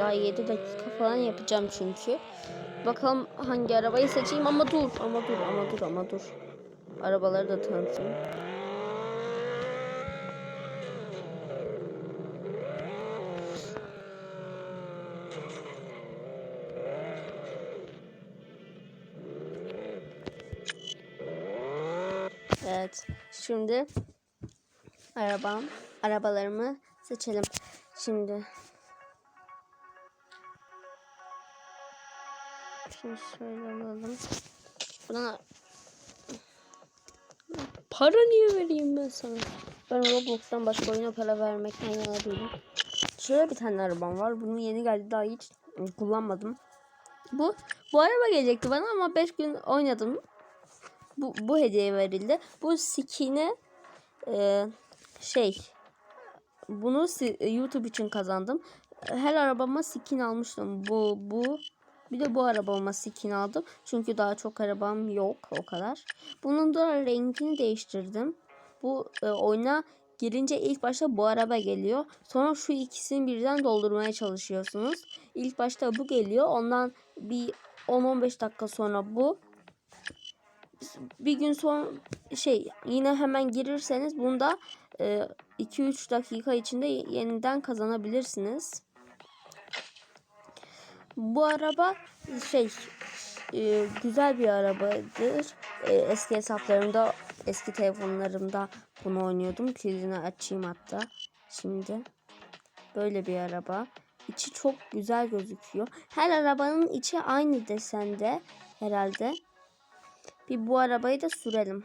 Daha 7 dakika falan yapacağım çünkü. Bakalım hangi arabayı seçeyim ama dur ama dur ama dur ama dur. Arabaları da tanıtayım. Evet. Şimdi arabam, arabalarımı seçelim. Şimdi Şunu şöyle alalım. Para niye vereyim ben sana? Ben Roblox'tan başka oyuna para vermekten yana değilim. Şöyle bir tane arabam var. Bunu yeni geldi daha hiç kullanmadım. Bu bu araba gelecekti bana ama 5 gün oynadım. Bu, bu hediye verildi. Bu skin'e e, şey bunu YouTube için kazandım. Her arabama skin almıştım. Bu bu bir de bu arabama skin aldım. Çünkü daha çok arabam yok o kadar. Bunun da rengini değiştirdim. Bu e, oyuna girince ilk başta bu araba geliyor. Sonra şu ikisini birden doldurmaya çalışıyorsunuz. İlk başta bu geliyor. Ondan bir 10-15 dakika sonra bu. Bir gün sonra şey yine hemen girirseniz bunda 2-3 dakika içinde yeniden kazanabilirsiniz. Bu araba şey e, güzel bir arabadır. E, eski hesaplarımda, eski telefonlarımda bunu oynuyordum. Kilidini açayım hatta. Şimdi böyle bir araba. İçi çok güzel gözüküyor. Her arabanın içi aynı desende herhalde. Bir bu arabayı da sürelim.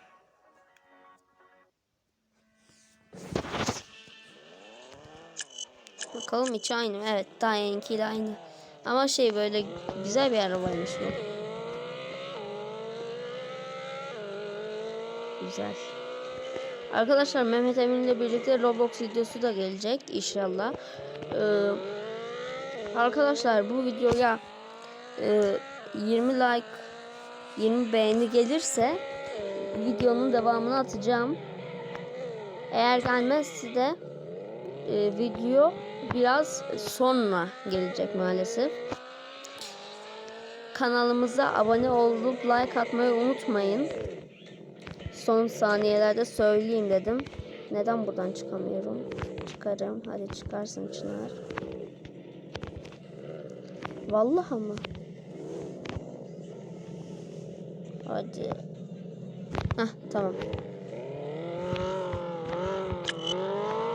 Bakalım içi aynı? Evet daha yenikiyle aynı. Ama şey böyle güzel bir arabaymış bu. Güzel. Arkadaşlar Mehmet Emin ile birlikte Roblox videosu da gelecek inşallah. Ee, arkadaşlar bu videoya e, 20 like 20 beğeni gelirse videonun devamını atacağım. Eğer gelmezse de e, video biraz sonra gelecek maalesef. Kanalımıza abone olup like atmayı unutmayın. Son saniyelerde söyleyeyim dedim. Neden buradan çıkamıyorum? Çıkarım. Hadi çıkarsın Çınar. Vallahi mı? Hadi. Heh tamam.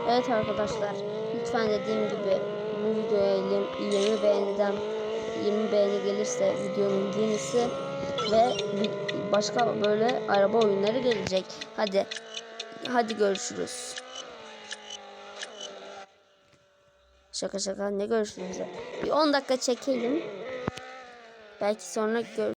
Evet arkadaşlar. Lütfen dediğim gibi bu videoya 20 beğeniden 20 beğeni gelirse videonun yenisi ve başka böyle araba oyunları gelecek. Hadi. Hadi görüşürüz. Şaka şaka ne görüşürüz. Bir 10 dakika çekelim. Belki sonra gör